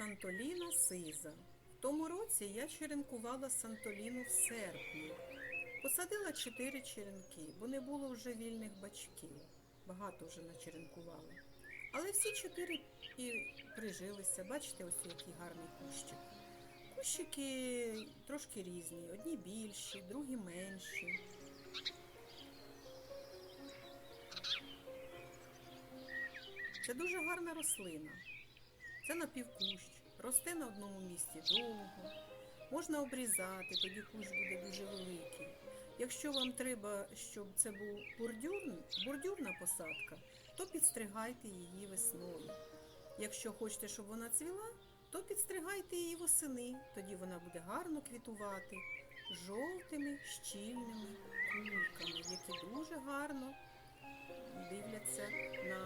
Сантоліна сиза. В тому році я черенкувала Сантоліну в серпні. Посадила чотири черенки, бо не було вже вільних бачків. Багато вже начеренкувала. Але всі чотири і прижилися. Бачите, ось який гарний кущик. Кущики трошки різні. Одні більші, другі менші. Це дуже гарна рослина. Це напівкущ, росте на одному місці довго. Можна обрізати, тоді кущ буде дуже великий. Якщо вам треба, щоб це був бордюр, бордюрна посадка, то підстригайте її весною. Якщо хочете, щоб вона цвіла, то підстригайте її восени, тоді вона буде гарно квітувати жовтими щільними кульками, які дуже гарно дивляться на.